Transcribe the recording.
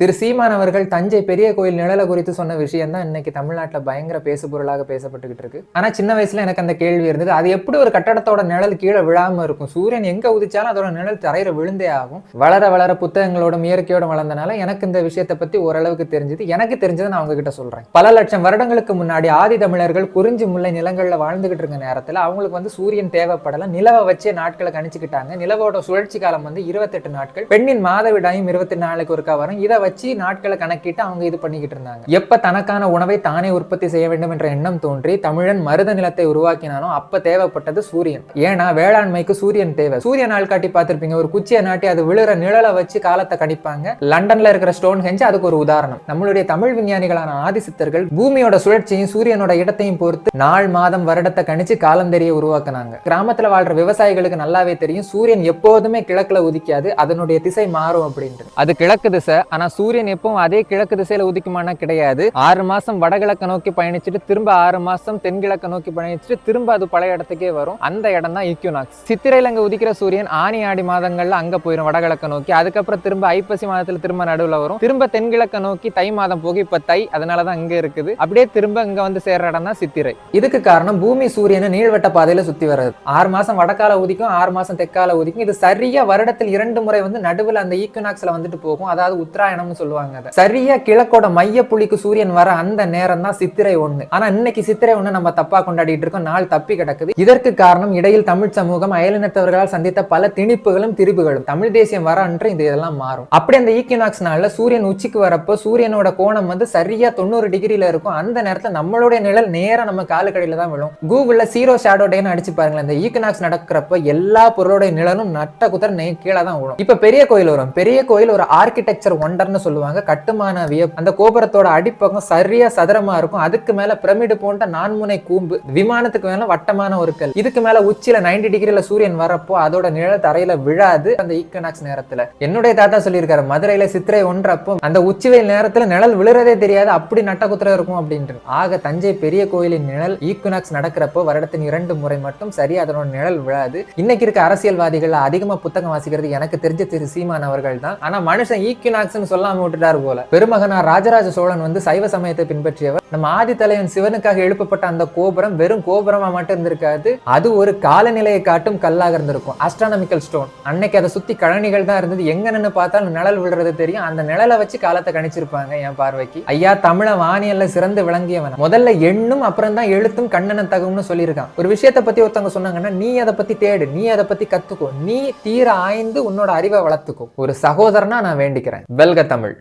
திரு சீமான் அவர்கள் தஞ்சை பெரிய கோயில் நிழலை குறித்து சொன்ன விஷயம் தான் இன்னைக்கு தமிழ்நாட்டில் பயங்கர பேசுபொருளாக பேசப்பட்டுக்கிட்டு இருக்கு. ஆனால் சின்ன வயசுல எனக்கு அந்த கேள்வி இருந்தது. அது எப்படி ஒரு கட்டடத்தோட நிழல் கீழே விழாம இருக்கும்? சூரியன் எங்க உதிச்சாலும் அதோட நிழல் தரையில விழுந்தே ஆகும். வளர வளர புத்தகங்களோட இயற்கையோட வளர்ந்தனால எனக்கு இந்த விஷயத்தை பத்தி ஓரளவுக்கு தெரிஞ்சது. எனக்கு தெரிஞ்சதை நான் உங்ககிட்ட சொல்றேன். பல லட்சம் வருடங்களுக்கு முன்னாடி ஆதி தமிழர்கள் குறிஞ்சி முல்லை நிலங்களில் வாழ்ந்துகிட்டு இருக்க நேரத்தில் அவங்களுக்கு வந்து சூரியன் தேவைப்படல. நிலவை வச்சே நாட்களை கணிச்சுக்கிட்டாங்க. நிலவோட சுழற்சி காலம் வந்து இருபத்தெட்டு நாட்கள். பெண்ணின் மாதவிடாயும் இருபத்தி நாளுக்கு ஒருக்கா வரும். இதை வச்சு நாட்களை கணக்கிட்டு அவங்க இது பண்ணிக்கிட்டு இருந்தாங்க. எப்ப தனக்கான உணவை தானே உற்பத்தி செய்ய வேண்டும் என்ற எண்ணம் தோன்றி தமிழன் மருத நிலத்தை உருவாக்கினாலும் அப்ப தேவைப்பட்டது சூரியன். ஏன்னா வேளாண்மைக்கு சூரியன் தேவை. சூரிய நாள் காட்டி பார்த்திருப்பீங்க ஒரு குச்சியை நாட்டி அது விழுற நிழலை வச்சு காலத்தை கணிப்பாங்க. லண்டன்ல இருக்கிற ஸ்டோன் ஹெஞ்ச் அதுக்கு ஒரு உதாரணம். நம்மளுடைய தமிழ் விஞ்ஞானிகளான ஆதிசித்தர்கள் பூமியோட சுழற்சியும் சூரியனோட இடத்தையும் பொறுத்து நாள் மாதம் வருடத்தை கணிச்சு காலம் தெரிய உருவாக்குனாங்க. கிராமத்துல வாழ்ற விவசாயிகளுக்கு நல்லாவே தெரியும் சூரியன் எப்போதுமே கிழக்குல உதிக்காது அதனுடைய திசை மாறும் அப்படின்ட்டு அது கிழக்கு திசை ஆனா சூரியன் எப்பவும் அதே கிழக்கு திசையில உதிக்குமானா கிடையாது. ஆறு மாசம் வடகிழக்க நோக்கி பயணிச்சுட்டு திரும்ப ஆறு மாசம் தென்கிழக்க நோக்கி பயணிச்சுட்டு திரும்ப அது பழைய இடத்துக்கே வரும். அந்த இடம் தான் ஈக்யூனாக்ஸ் சித்திரையில அங்க உதிக்கிற சூரியன் ஆனி ஆடி மாதங்கள்ல அங்க போயிடும் வடகிழக்க நோக்கி. அதுக்கப்புறம் திரும்ப ஐப்பசி மாதத்துல திரும்ப நடுவுல வரும். திரும்ப தென்கிழக்க நோக்கி தை மாதம் போக இப்ப தை அதனாலதான் இங்க இருக்குது. அப்படியே திரும்ப இங்க வந்து சேர்ற இடம் தான் சித்திரை. இதுக்கு காரணம் பூமி சூரியனை நீள்வட்ட பாதையில சுத்தி வர்றது. ஆறு மாசம் வடக்கால உதிக்கும் ஆறு மாசம் தெற்கால உதிக்கும். இது சரியா வருடத்தில் இரண்டு முறை வந்து நடுவுல அந்த ஈக்குனாக்ஸ்ல வந்துட்டு போகும். அதாவது உத்தராயணம் உத்தராயணம்னு சொல்லுவாங்க அதை. சரியா கிழக்கோட மைய புள்ளிக்கு சூரியன் வர அந்த நேரம் தான் சித்திரை ஒண்ணு. ஆனா இன்னைக்கு சித்திரை ஒண்ணு நம்ம தப்பா கொண்டாடிட்டு இருக்கோம். நாள் தப்பி கிடக்குது. இதற்கு காரணம் இடையில் தமிழ் சமூகம் அயலினத்தவர்களால் சந்தித்த பல திணிப்புகளும் திரிபுகளும். தமிழ் தேசியம் வர அன்று இந்த இதெல்லாம் மாறும். அப்படி அந்த ஈக்கினாக்ஸ் நாள்ல சூரியன் உச்சிக்கு வரப்போ சூரியனோட கோணம் வந்து சரியா தொண்ணூறு டிகிரியில இருக்கும். அந்த நேரத்துல நம்மளுடைய நிழல் நேரம் நம்ம காலுக்கடியில தான் விழும். கூகுள்ல சீரோ ஷேடோ டேன்னு அடிச்சு பாருங்களேன். இந்த ஈக்கினாக்ஸ் நடக்கிறப்ப எல்லா பொருளோட நிழலும் நட்ட குத்தர நெய் கீழே தான் விழும். இப்ப பெரிய கோயில் வரும். பெரிய கோயில் ஒரு ஆர்கிடெக்சர் ஒண்டர்னு கோபுரம்னு சொல்லுவாங்க. கட்டுமான வியப் அந்த கோபுரத்தோட அடிப்பக்கம் சரியா சதுரமா இருக்கும். அதுக்கு மேல பிரமிடு போன்ற நான்முனை கூம்பு. விமானத்துக்கு மேல வட்டமான ஒரு கல். இதுக்கு மேல உச்சியில நைன்டி டிகிரியில சூரியன் வரப்போ அதோட நிழல் தரையில விழாது அந்த ஈக்கனாக்ஸ் நேரத்துல. என்னுடைய தாத்தா சொல்லியிருக்காரு மதுரையில சித்திரை ஒன்றப்போ அந்த உச்சிவெயில் நேரத்துல நிழல் விழுறதே தெரியாது. அப்படி நட்ட குத்துற இருக்கும் அப்படின்ட்டு ஆக தஞ்சை பெரிய கோயிலின் நிழல் ஈக்குனாக்ஸ் நடக்கிறப்போ வருடத்தின் இரண்டு முறை மட்டும் சரியா அதனோட நிழல் விழாது. இன்னைக்கு இருக்க அரசியல்வாதிகள் அதிகமா புத்தகம் வாசிக்கிறது எனக்கு தெரிஞ்ச திரு சீமான் அவர்கள் தான். ஆனா மனுஷன் ஈக்குனாக்ஸ் சொல்ல சொல்லாம விட்டுட்டாரு போல. பெருமகனார் ராஜராஜ சோழன் வந்து சைவ சமயத்தை பின்பற்றியவர் நம்ம ஆதி தலைவன் சிவனுக்காக எழுப்பப்பட்ட அந்த கோபுரம் வெறும் கோபுரமா மட்டும் இருந்திருக்காது. அது ஒரு காலநிலையை காட்டும் கல்லாக இருந்திருக்கும். அஸ்ட்ரானமிக்கல் ஸ்டோன் அன்னைக்கு அதை சுத்தி கழனிகள் தான் இருந்தது. எங்க நின்று பார்த்தாலும் நிழல் விழுறது தெரியும். அந்த நிழலை வச்சு காலத்தை கணிச்சிருப்பாங்க என் பார்வைக்கு. ஐயா தமிழ வானியல்ல சிறந்து விளங்கியவன். முதல்ல எண்ணும் அப்புறம் தான் எழுத்தும் கண்ணன தகும்னு சொல்லியிருக்கான். ஒரு விஷயத்தை பத்தி ஒருத்தவங்க சொன்னாங்கன்னா நீ அதை பத்தி தேடு. நீ அதை பத்தி கத்துக்கோ. நீ தீர ஆய்ந்து உன்னோட அறிவை வளர்த்துக்கோ. ஒரு சகோதரனா நான் வேண்டிக்கிறேன். வெல்க தமிழ்.